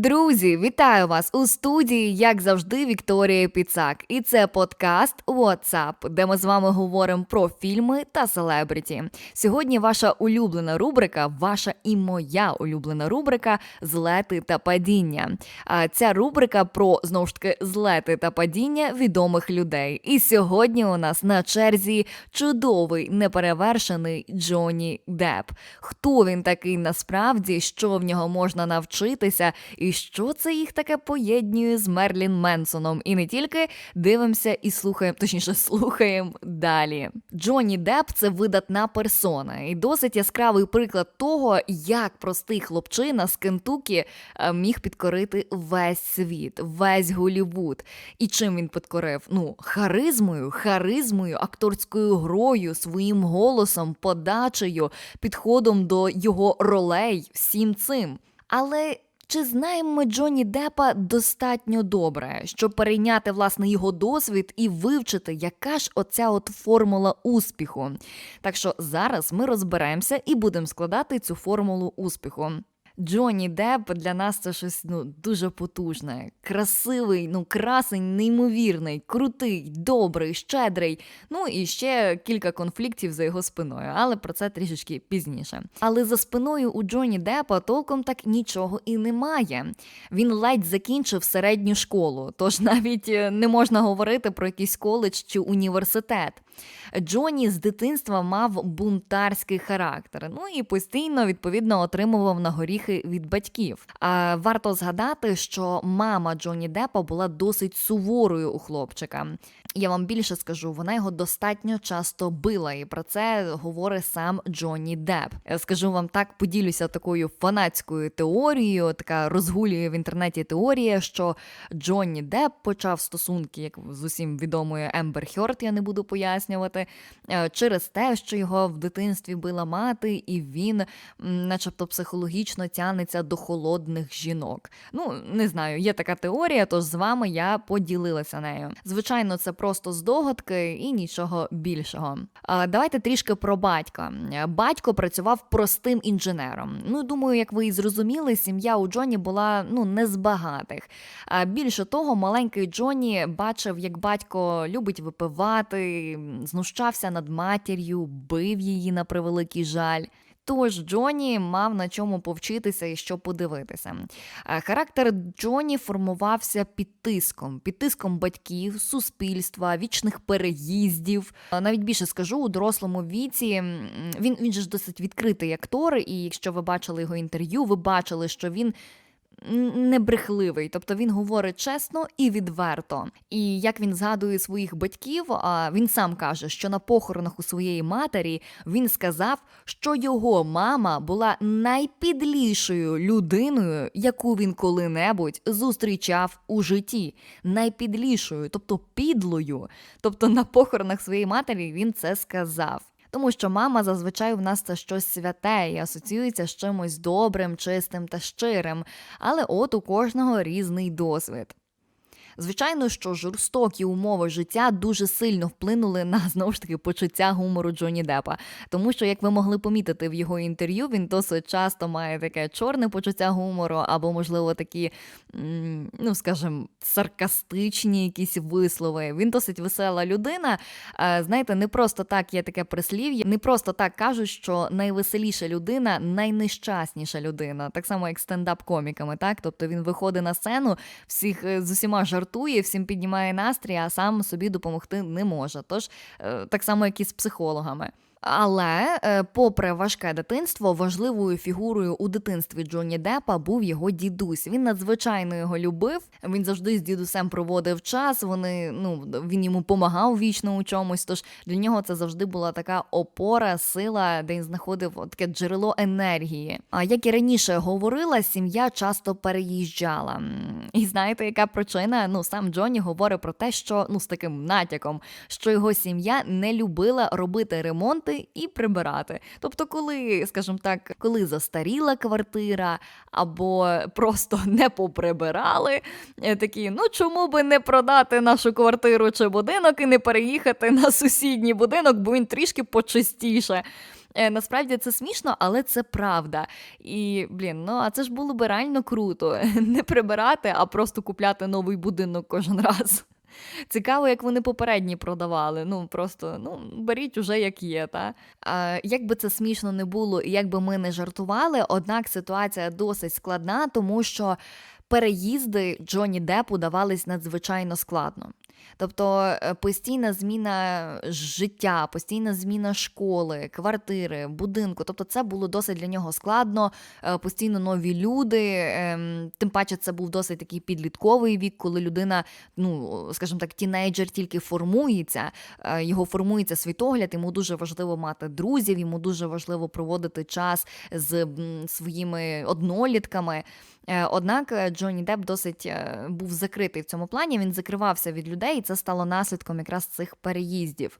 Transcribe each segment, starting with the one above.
Друзі, вітаю вас у студії, як завжди, Вікторія Піцак. І це подкаст WhatsApp, де ми з вами говоримо про фільми та селебриті. Сьогодні ваша улюблена рубрика, ваша і моя улюблена рубрика злети та падіння. А ця рубрика про знову ж таки злети та падіння відомих людей. І сьогодні у нас на черзі чудовий неперевершений Джонні Депп. Хто він такий насправді, що в нього можна навчитися? І що це їх таке поєднує з Мерлін Менсоном? І не тільки дивимося і слухаємо, точніше, слухаємо далі. Джонні Депп – це видатна персона, і досить яскравий приклад того, як простий хлопчина з Кентукі е, міг підкорити весь світ, весь Голівуд. І чим він підкорив? Ну, харизмою, харизмою, акторською грою, своїм голосом, подачею, підходом до його ролей, всім цим. Але чи знаємо ми Джонні Деппа достатньо добре, щоб перейняти власне його досвід і вивчити, яка ж оця от формула успіху? Так що зараз ми розберемося і будемо складати цю формулу успіху. Джонні Депп для нас це щось ну дуже потужне, красивий, ну красень, неймовірний, крутий, добрий, щедрий. Ну і ще кілька конфліктів за його спиною, але про це трішечки пізніше. Але за спиною у Джонні Деппа толком так нічого і немає. Він ледь закінчив середню школу, тож навіть е, не можна говорити про якийсь коледж чи університет. Джоні з дитинства мав бунтарський характер. Ну і постійно відповідно отримував на горіхи від батьків. А варто згадати, що мама Джоні Деппа була досить суворою у хлопчика. Я вам більше скажу, вона його достатньо часто била, і про це говорить сам Джонні Депп. Я скажу вам так, поділюся такою фанатською теорією. Така розгулює в інтернеті теорія, що Джонні Депп почав стосунки, як з усім відомою Ембер Хьорт, я не буду пояснювати, е, через те, що його в дитинстві била мати, і він, начебто, психологічно тянеться до холодних жінок. Ну не знаю, є така теорія, тож з вами я поділилася нею. Звичайно, це просто здогадки і нічого більшого. Давайте трішки про батька. Батько працював простим інженером. Ну, думаю, як ви і зрозуміли, сім'я у Джоні була ну не з багатих. А більше того, маленький Джоні бачив, як батько любить випивати, знущався над матір'ю, бив її на превеликий жаль. Тож Джоні мав на чому повчитися і що подивитися. Характер Джоні формувався під тиском, під тиском батьків, суспільства, вічних переїздів. Навіть більше скажу у дорослому віці. Він він же ж досить відкритий актор, і якщо ви бачили його інтерв'ю, ви бачили, що він не брехливий, тобто він говорить чесно і відверто. І як він згадує своїх батьків, він сам каже, що на похоронах у своєї матері він сказав, що його мама була найпідлішою людиною, яку він коли-небудь зустрічав у житті. Найпідлішою, тобто підлою. Тобто на похоронах своєї матері він це сказав тому що мама зазвичай в нас це щось святе і асоціюється з чимось добрим, чистим та щирим, але от у кожного різний досвід. Звичайно, що жорстокі умови життя дуже сильно вплинули на знову ж таки почуття гумору Джоні Депа. Тому що, як ви могли помітити в його інтерв'ю, він досить часто має таке чорне почуття гумору, або, можливо, такі, ну скажімо, саркастичні якісь вислови. Він досить весела людина. Знаєте, не просто так є таке прислів'я, не просто так кажуть, що найвеселіша людина найнещасніша людина, так само як стендап-коміками, так тобто він виходить на сцену, всіх е, з усіма жартує, жартує, всім піднімає настрій, а сам собі допомогти не може. Тож е, так само, як і з психологами. Але, е, попри важке дитинство, важливою фігурою у дитинстві Джонні Деппа був його дідусь. Він надзвичайно його любив. Він завжди з дідусем проводив час. Вони ну він йому помагав вічно у чомусь. Тож для нього це завжди була така опора, сила, де він знаходив таке джерело енергії. А як і раніше говорила, сім'я часто переїжджала. І знаєте, яка причина? Ну сам Джонні говорить про те, що ну з таким натяком, що його сім'я не любила робити ремонт мити і прибирати. Тобто, коли, скажімо так, коли застаріла квартира або просто не поприбирали, е, такі, ну чому би не продати нашу квартиру чи будинок і не переїхати на сусідній будинок, бо він трішки почистіше. Е, Насправді це смішно, але це правда. І блін, ну а це ж було би реально круто. Не прибирати, а просто купляти новий будинок кожен раз. Цікаво, як вони попередні продавали. Ну просто ну беріть уже як є. Та а, як би це смішно не було, і як би ми не жартували, однак ситуація досить складна, тому що переїзди Джонні Депу давались надзвичайно складно. Тобто е, постійна зміна життя, постійна зміна школи, квартири, будинку. Тобто, це було досить для нього складно, е, постійно нові люди. Ем, тим паче, це був досить такий підлітковий вік, коли людина, ну скажімо так, тінейджер тільки формується, е, його формується світогляд. Йому дуже важливо мати друзів, йому дуже важливо проводити час з своїми однолітками. Однак Джонні Деп досить був закритий в цьому плані. Він закривався від людей, і це стало наслідком якраз цих переїздів.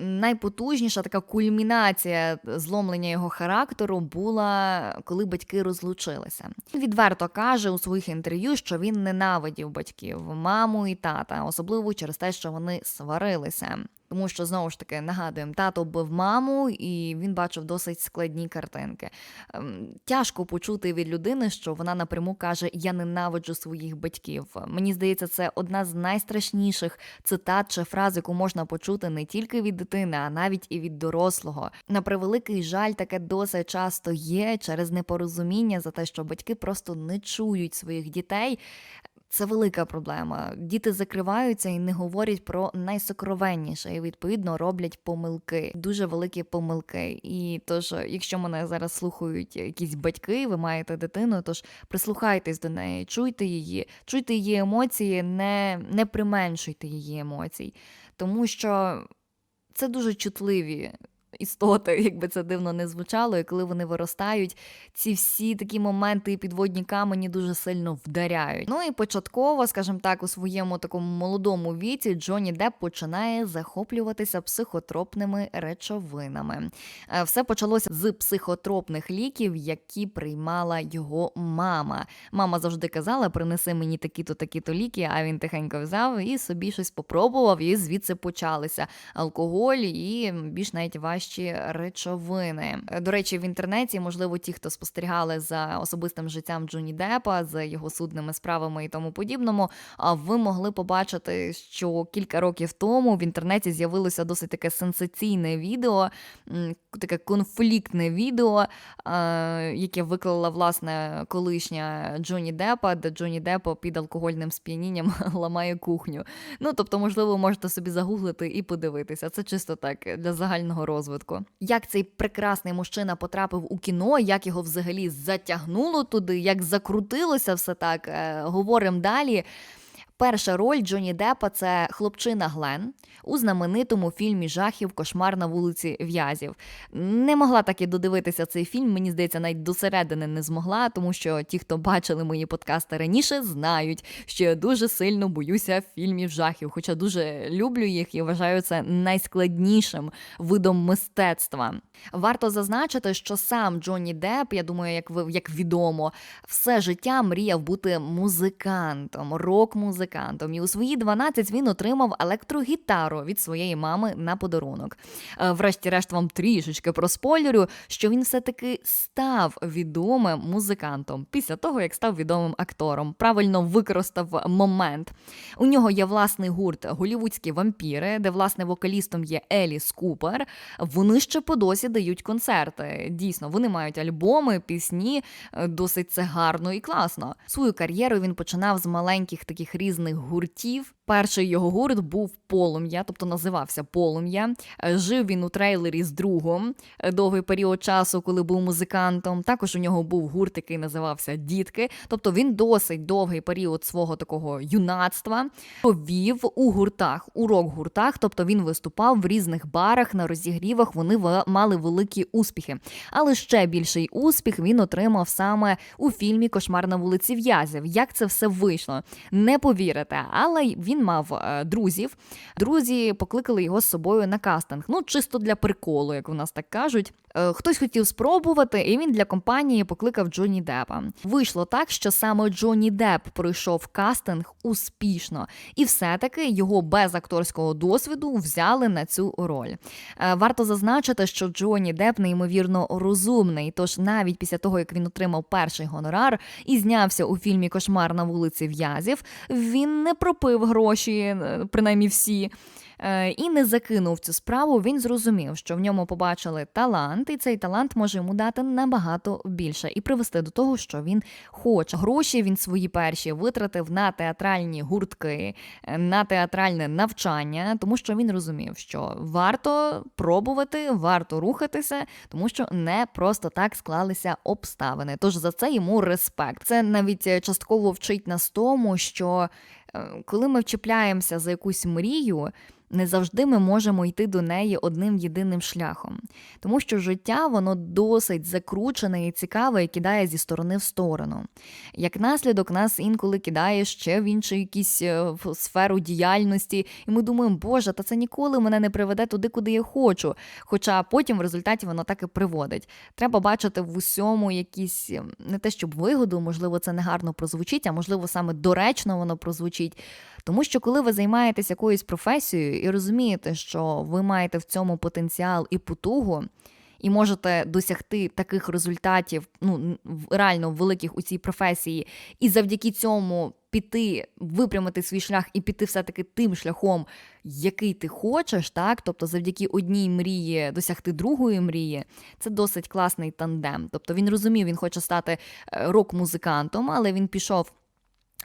Найпотужніша така кульмінація зломлення його характеру була, коли батьки розлучилися. Він відверто каже у своїх інтерв'ю, що він ненавидів батьків, маму і тата, особливо через те, що вони сварилися. Тому що знову ж таки нагадуємо, тато бив маму, і він бачив досить складні картинки. Ем, тяжко почути від людини, що вона напряму каже: Я ненавиджу своїх батьків. Мені здається, це одна з найстрашніших цитат чи фраз, яку можна почути не тільки від дитини, а навіть і від дорослого. На превеликий жаль, таке досить часто є через непорозуміння за те, що батьки просто не чують своїх дітей. Це велика проблема. Діти закриваються і не говорять про найсокровенніше, і відповідно роблять помилки, дуже великі помилки. І тож, якщо мене зараз слухають якісь батьки, ви маєте дитину, тож прислухайтесь до неї, чуйте її, чуйте її емоції, не, не применшуйте її емоцій, тому що це дуже чутливі істоти, якби це дивно не звучало, і коли вони виростають, ці всі такі моменти і підводні камені дуже сильно вдаряють. Ну і початково, скажімо так, у своєму такому молодому віці Джонні Депп починає захоплюватися психотропними речовинами. Е, все почалося з психотропних ліків, які приймала його мама. Мама завжди казала: принеси мені такі-то, такі-то ліки, а він тихенько взяв і собі щось попробував, і звідси почалися алкоголь і більш навіть важче найкращі речовини. До речі, в інтернеті, можливо, ті, хто спостерігали за особистим життям Джоні Депа, за його судними справами і тому подібному, ви могли побачити, що кілька років тому в інтернеті з'явилося досить таке сенсаційне відео, таке конфліктне відео, яке виклала власне колишня Джоні Депа, де Джоні Депа під алкогольним сп'янінням ламає кухню. Ну тобто, можливо, можете собі загуглити і подивитися. Це чисто так для загального розвитку розвитку. Як цей прекрасний мужчина потрапив у кіно, як його взагалі затягнуло туди, як закрутилося все так, е, говоримо далі. Перша роль Джоні Деппа – це хлопчина Глен у знаменитому фільмі жахів Кошмар на вулиці В'язів. Не могла так і додивитися цей фільм. Мені здається, навіть до середини не змогла, тому що ті, хто бачили мої подкасти раніше, знають, що я дуже сильно боюся фільмів жахів, хоча дуже люблю їх і вважаю це найскладнішим видом мистецтва. Варто зазначити, що сам Джонні Депп, я думаю, як ви як відомо, все життя мріяв бути музикантом, рок-музикантом. І у свої 12 він отримав електрогітару від своєї мами на подарунок. Е, врешті-решт, вам трішечки проспойлерю, що він все-таки став відомим музикантом після того, як став відомим актором. Правильно використав момент. У нього є власний гурт голівудські вампіри, де власне вокалістом є Еліс Купер. Вони ще по досі дають концерти. Дійсно, вони мають альбоми, пісні, е, досить це гарно і класно. Свою кар'єру він починав з маленьких таких різних гуртів. Перший його гурт був полум'я, тобто називався Полум'я. Е, жив він у трейлері з другом е, довгий період часу, коли був музикантом. Також у нього був гурт, який називався Дітки. Тобто він досить довгий період свого такого юнацтва провів у гуртах, у рок-гуртах. Тобто він виступав в різних барах на розігрівах. Вони мали великі успіхи. Але ще більший успіх він отримав саме у фільмі Кошмар на вулиці В'язів. Як це все вийшло? Не повірте повірите, але він мав е, друзів. Друзі покликали його з собою на кастинг. Ну, чисто для приколу, як у нас так кажуть. Е, хтось хотів спробувати, і він для компанії покликав Джонні Деппа. Вийшло так, що саме Джонні Депп пройшов кастинг успішно, і все-таки його без акторського досвіду взяли на цю роль. Е, варто зазначити, що Джонні Депп неймовірно розумний. Тож навіть після того, як він отримав перший гонорар і знявся у фільмі Кошмар на вулиці В'язів, він не пропив гроші, е, принаймні всі. Е, і не закинув цю справу, він зрозумів, що в ньому побачили талант, і цей талант може йому дати набагато більше і привести до того, що він хоче. Гроші він свої перші витратив на театральні гуртки, е, на театральне навчання, тому що він розумів, що варто пробувати, варто рухатися, тому що не просто так склалися обставини. Тож за це йому респект. Це навіть е, частково вчить нас тому, що коли ми вчіпляємося за якусь мрію не завжди ми можемо йти до неї одним єдиним шляхом, тому що життя воно досить закручене і цікаве і кидає зі сторони в сторону. Як наслідок, нас інколи кидає ще в іншу якісь е, сферу діяльності, і ми думаємо, Боже, та це ніколи мене не приведе туди, куди я хочу. Хоча потім в результаті воно так і приводить. Треба бачити в усьому якісь ем, не те, щоб вигоду, можливо, це не гарно прозвучить, а можливо, саме доречно воно прозвучить. Тому що, коли ви займаєтесь якоюсь професією і розумієте, що ви маєте в цьому потенціал і потугу, і можете досягти таких результатів, ну реально великих у цій професії, і завдяки цьому піти, випрямити свій шлях і піти все-таки тим шляхом, який ти хочеш, так тобто, завдяки одній мрії досягти другої мрії, це досить класний тандем. Тобто він розумів, він хоче стати е, рок-музикантом, але він пішов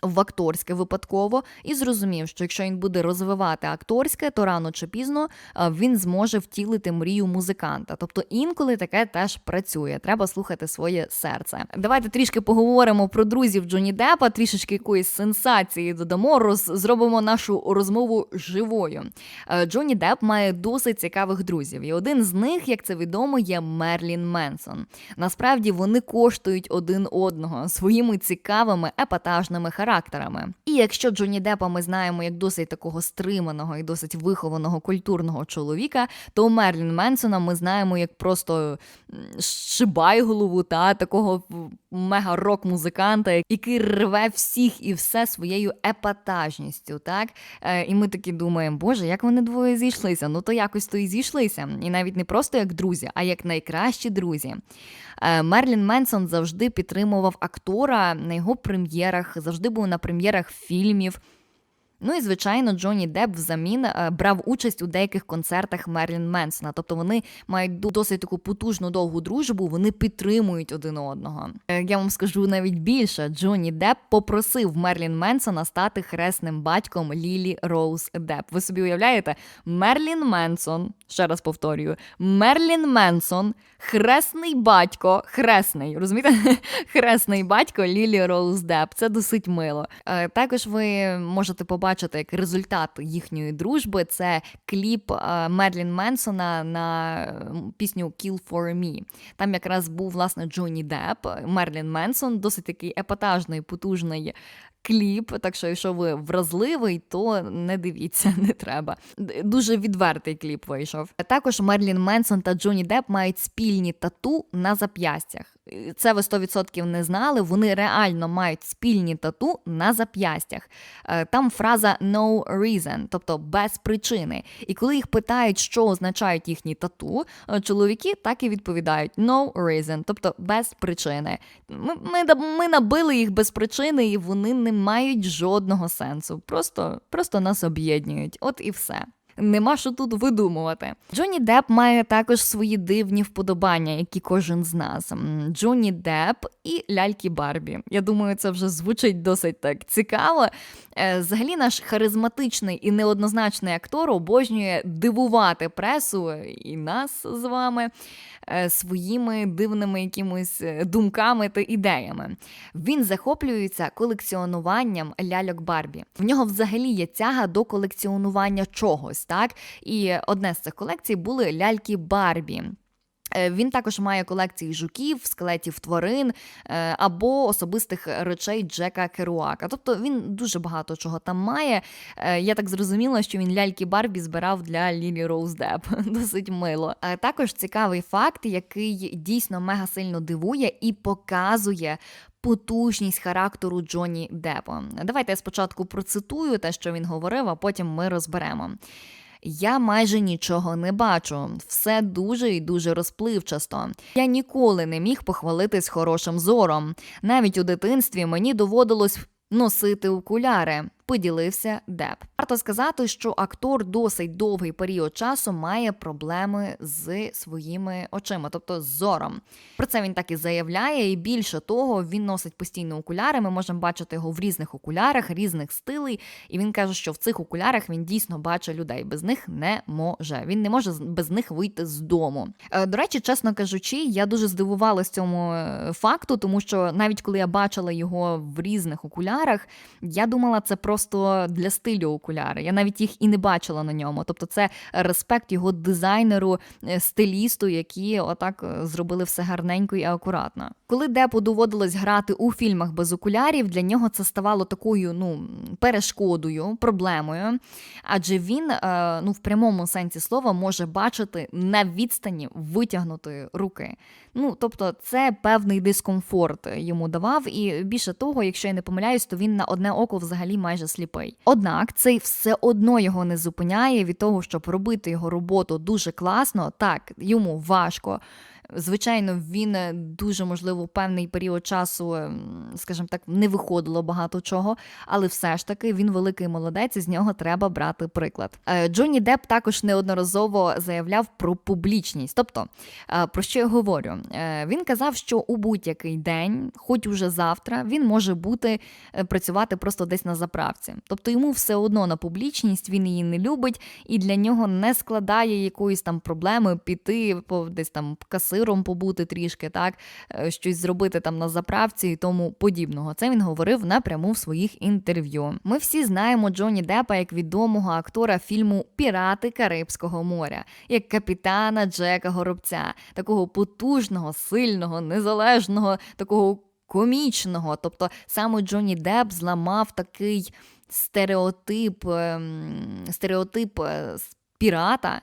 в акторське випадково і зрозумів, що якщо він буде розвивати акторське, то рано чи пізно він зможе втілити мрію музиканта. Тобто інколи таке теж працює. Треба слухати своє серце. Давайте трішки поговоримо про друзів Джоні Депа, трішечки якоїсь сенсації додамо, роз зробимо нашу розмову живою. Е, Джоні Деп має досить цікавих друзів, і один з них, як це відомо, є Мерлін Менсон. Насправді вони коштують один одного своїми цікавими епатажними характерами характерами. І якщо Джоні Депа ми знаємо як досить такого стриманого і досить вихованого культурного чоловіка, то Мерлін Менсона ми знаємо як просто шибайголову та такого мега-рок-музиканта, який рве всіх і все своєю епатажністю. так? Е, і ми такі думаємо, боже, як вони двоє зійшлися? Ну то якось то і зійшлися. І навіть не просто як друзі, а як найкращі друзі. Е, Мерлін Менсон завжди підтримував актора на його прем'єрах, завжди був на прем'єрах фільмів. Ну і звичайно, Джонні Деп взамін е, брав участь у деяких концертах Мерлін Менсона. Тобто вони мають досить таку потужну довгу дружбу, вони підтримують один одного. Е, я вам скажу навіть більше: Джонні Деп попросив Мерлін Менсона стати хресним батьком Лілі Роуз Деп. Ви собі уявляєте? Мерлін Менсон, ще раз повторюю, Мерлін Менсон, хресний батько, хресний, розумієте? Хресний батько Лілі Роуз Депп. Це досить мило. Е, також ви можете побачити як результат їхньої дружби. Це кліп е, Мерлін Менсона на пісню Kill for Me. Там якраз був власне Джонні Депп, Мерлін Менсон, досить такий епатажний, потужний. Кліп, так що, якщо ви вразливий, то не дивіться, не треба. Дуже відвертий кліп вийшов. Також Мерлін Менсон та Джоні Деп мають спільні тату на зап'ястях це ви 100% не знали. Вони реально мають спільні тату на зап'ястях. Е, там фраза no reason, тобто без причини. І коли їх питають, що означають їхні тату, е, чоловіки так і відповідають no reason, тобто без причини. Ми, ми, ми набили їх без причини, і вони не мають жодного сенсу. Просто, Просто нас об'єднують. От і все нема що тут видумувати. Джонні Депп має також свої дивні вподобання, які кожен з нас. Джонні Депп і ляльки Барбі. Я думаю, це вже звучить досить так цікаво. Е, взагалі, наш харизматичний і неоднозначний актор обожнює дивувати пресу і нас з вами е, своїми дивними якимись е, думками та ідеями. Він захоплюється колекціонуванням ляльок Барбі. В нього взагалі є тяга до колекціонування чогось, так? І одне з цих колекцій були ляльки Барбі. Е, Він також має колекції жуків, скелетів тварин е, або особистих речей Джека Керуака. Тобто він дуже багато чого там має. Е, Я так зрозуміла, що він ляльки Барбі збирав для Лілі Роуз Деп. Досить мило. Е, Також цікавий факт, який дійсно мега сильно дивує і показує. Потужність характеру Джонні Деппа. Давайте я спочатку процитую те, що він говорив, а потім ми розберемо. Я майже нічого не бачу, все дуже і дуже розпливчасто. Я ніколи не міг похвалитись хорошим зором. Навіть у дитинстві мені доводилось носити окуляри. Поділився Деп. Варто сказати, що актор досить довгий період часу має проблеми з своїми очима, тобто з зором. Про це він так і заявляє, і більше того, він носить постійно окуляри. Ми можемо бачити його в різних окулярах, різних стилей. І він каже, що в цих окулярах він дійсно бачить людей. Без них не може. Він не може без них вийти з дому. Е, До речі, чесно кажучи, я дуже здивувалась цьому е, факту, тому що навіть коли я бачила його в різних окулярах, я думала, це просто для стилю окуляри. Я навіть їх і не бачила на ньому. Тобто, це респект його дизайнеру, е, стилісту, які отак е, зробили все гарненько і акуратно. Коли Депу доводилось грати у фільмах без окулярів, для нього це ставало такою ну перешкодою, проблемою, адже він е, ну в прямому сенсі слова може бачити на відстані витягнутої руки. Ну тобто, це певний дискомфорт йому давав, і більше того, якщо я не помиляюсь, то він на одне око взагалі майже сліпий. Однак цей все одно його не зупиняє від того, щоб робити його роботу дуже класно. Так йому важко. Звичайно, він е, дуже можливо певний період часу, ем, скажімо так, не виходило багато чого, але все ж таки він великий молодець, і з нього треба брати приклад. Е, Джонні Депп також неодноразово заявляв про публічність. Тобто, е, про що я говорю? Він казав, що у будь-який день, хоч уже завтра, він може бути працювати просто десь на заправці. Тобто йому все одно на публічність, він її не любить, і для нього не складає якоїсь там проблеми піти по десь там каси сиром побути трішки, так е, щось зробити там на заправці і тому подібного. Це він говорив напряму в своїх інтерв'ю. Ми всі знаємо Джонні Деппа як відомого актора фільму Пірати Карибського моря, як капітана Джека Горобця, такого потужного, сильного, незалежного, такого комічного. Тобто саме Джонні Депп зламав такий стереотип, ем, стереотип е, пірата.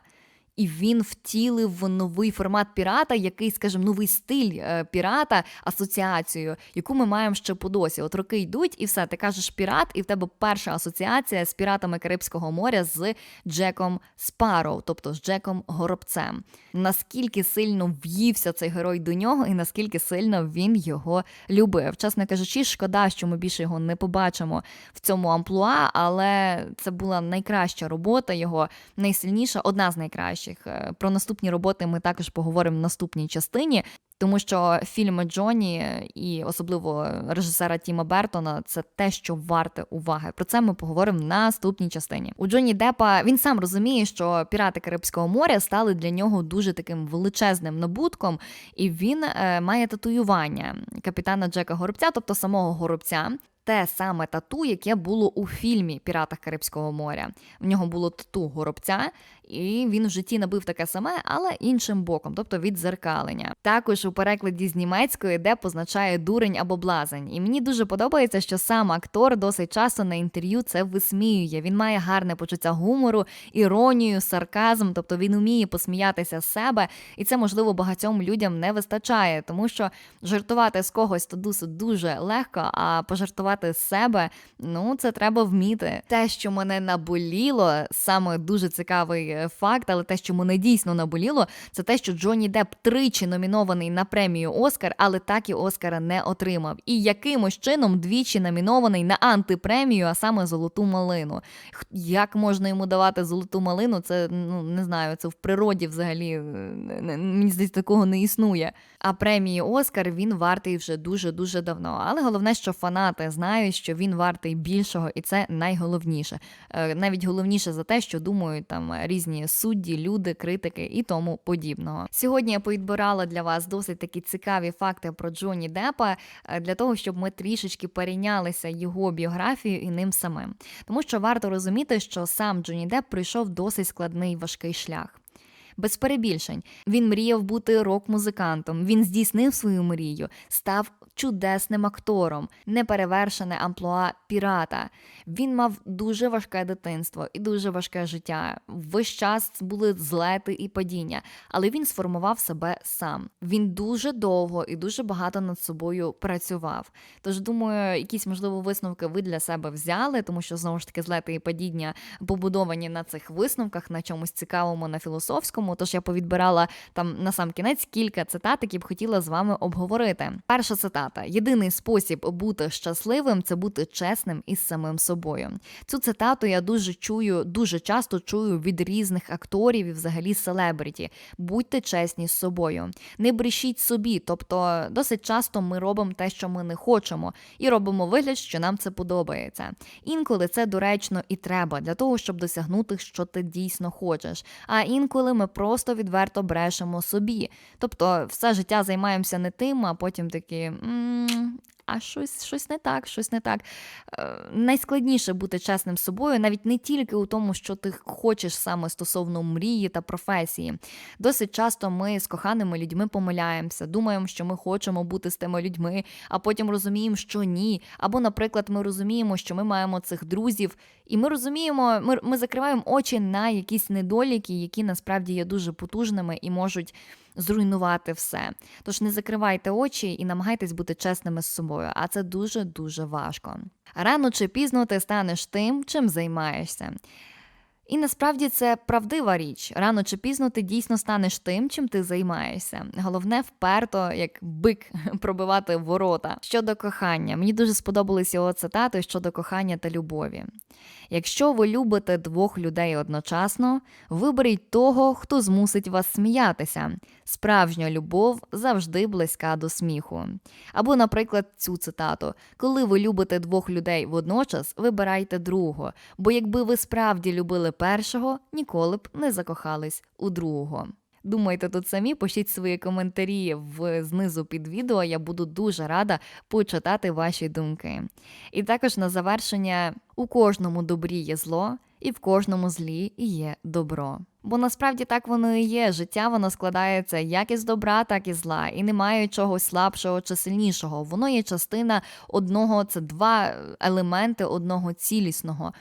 І він втілив новий формат пірата, який, скажімо, новий стиль е, пірата, асоціацію, яку ми маємо ще по досі. От роки йдуть, і все, ти кажеш пірат, і в тебе перша асоціація з піратами Карибського моря з Джеком Спароу, тобто з Джеком Горобцем. Наскільки сильно в'ївся цей герой до нього, і наскільки сильно він його любив. Чесно кажучи, шкода, що ми більше його не побачимо в цьому амплуа, але це була найкраща робота його, найсильніша, одна з найкращих найкращих. Е, про наступні роботи ми також поговоримо в наступній частині. Тому що фільми Джоні і особливо режисера Тіма Бертона це те, що варте уваги. Про це ми поговоримо в наступній частині. У Джоні Депа він сам розуміє, що пірати Карибського моря стали для нього дуже таким величезним набутком, і він е, має татуювання капітана Джека Горобця, тобто самого горобця те саме тату, яке було у фільмі Піратах Карибського моря. В нього було тату горобця, і він в житті набив таке саме, але іншим боком, тобто від зеркалення. Також у перекладі з німецької, де позначає дурень або блазень. І мені дуже подобається, що сам актор досить часто на інтерв'ю це висміює. Він має гарне почуття гумору, іронію, сарказм, тобто він уміє посміятися з себе, і це можливо багатьом людям не вистачає, тому що жартувати з когось то дуже легко, а пожартувати врятувати себе, ну це треба вміти. Те, що мене наболіло, саме дуже цікавий е, факт, але те, що мене дійсно наболіло, це те, що Джонні Депп тричі номінований на премію Оскар, але так і Оскара не отримав. І якимось чином двічі номінований на антипремію, а саме золоту малину. Як можна йому давати золоту малину? Це ну не знаю, це в природі взагалі е, мені здається, такого не існує. А премії Оскар він вартий вже дуже дуже давно. Але головне, що фанати знають знають, що він вартий більшого, і це найголовніше. Е, навіть головніше за те, що думають там різні судді, люди, критики і тому подібного. Сьогодні я поідбирала для вас досить такі цікаві факти про Джоні Депа е, для того, щоб ми трішечки перейнялися його біографією і ним самим. Тому що варто розуміти, що сам Джоні Деп пройшов досить складний важкий шлях. Без перебільшень. Він мріяв бути рок-музикантом. Він здійснив свою мрію, став чудесним актором, неперевершене амплуа пірата. Він мав дуже важке дитинство і дуже важке життя. Весь час були злети і падіння, але він сформував себе сам. Він дуже довго і дуже багато над собою працював. Тож думаю, якісь можливо висновки ви для себе взяли, тому що знову ж таки злети і падіння побудовані на цих висновках, на чомусь цікавому, на філософському. Тож я повідбирала там на сам кінець кілька цитат, які б хотіла з вами обговорити. Перша цитата: єдиний спосіб бути щасливим це бути чесним із самим собою. Цю цитату я дуже чую, дуже часто чую від різних акторів і взагалі селебриті. Будьте чесні з собою, не брешіть собі. Тобто, досить часто ми робимо те, що ми не хочемо, і робимо вигляд, що нам це подобається. Інколи це доречно і треба для того, щоб досягнути, що ти дійсно хочеш. А інколи ми просто відверто брешемо собі. Тобто, все життя займаємося не тим, а потім такі. mm, а щось, щось не так, щось не так. Е, найскладніше бути чесним з собою, навіть не тільки у тому, що ти хочеш саме стосовно мрії та професії. Досить часто ми з коханими людьми помиляємося, думаємо, що ми хочемо бути з тими людьми, а потім розуміємо, що ні. Або, наприклад, ми розуміємо, що ми маємо цих друзів, і ми розуміємо, ми, ми закриваємо очі на якісь недоліки, які насправді є дуже потужними і можуть зруйнувати все. Тож не закривайте очі і намагайтесь бути чесними з собою, а це дуже дуже важко. Рано чи пізно ти станеш тим, чим займаєшся. І насправді це правдива річ. Рано чи пізно ти дійсно станеш тим, чим ти займаєшся. Головне вперто, як бик, пробивати ворота. Щодо кохання, мені дуже сподобались його цитати щодо кохання та любові. Якщо ви любите двох людей одночасно, виберіть того, хто змусить вас сміятися. Справжня любов завжди близька до сміху. Або, наприклад, цю цитату: коли ви любите двох людей водночас, вибирайте другого, бо якби ви справді любили першого, ніколи б не закохались у другого. Думайте тут самі, пишіть свої коментарі в знизу під відео. Я буду дуже рада почитати ваші думки. І також на завершення у кожному добрі є зло, і в кожному злі є добро. Бо насправді так воно і є. Життя воно складається як із добра, так і зла, і немає чогось слабшого чи сильнішого. Воно є частина одного, це два елементи одного цілісного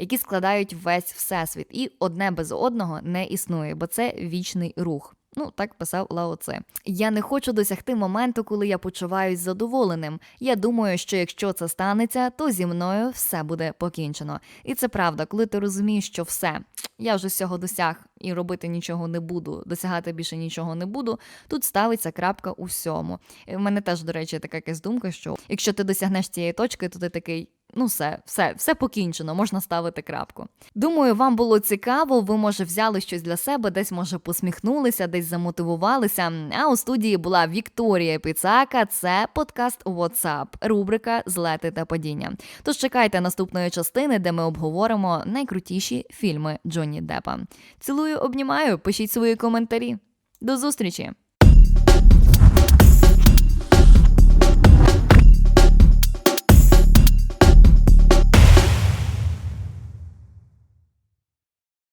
які складають весь всесвіт, і одне без одного не існує, бо це вічний рух. Ну, так писав Лао Це. Я не хочу досягти моменту, коли я почуваюсь задоволеним. Я думаю, що якщо це станеться, то зі мною все буде покінчено. І це правда, коли ти розумієш, що все, я вже всього досяг і робити нічого не буду, досягати більше нічого не буду. Тут ставиться крапка у всьому. В мене теж, до речі, така якась думка, що якщо ти досягнеш цієї точки, то ти такий. Ну, все, все, все покінчено, можна ставити крапку. Думаю, вам було цікаво. Ви, може, взяли щось для себе, десь, може, посміхнулися, десь замотивувалися. А у студії була Вікторія Піцака. Це подкаст WhatsApp, рубрика Злети та падіння. Тож чекайте наступної частини, де ми обговоримо найкрутіші фільми Джонні Деппа. Цілую, обнімаю, пишіть свої коментарі. До зустрічі!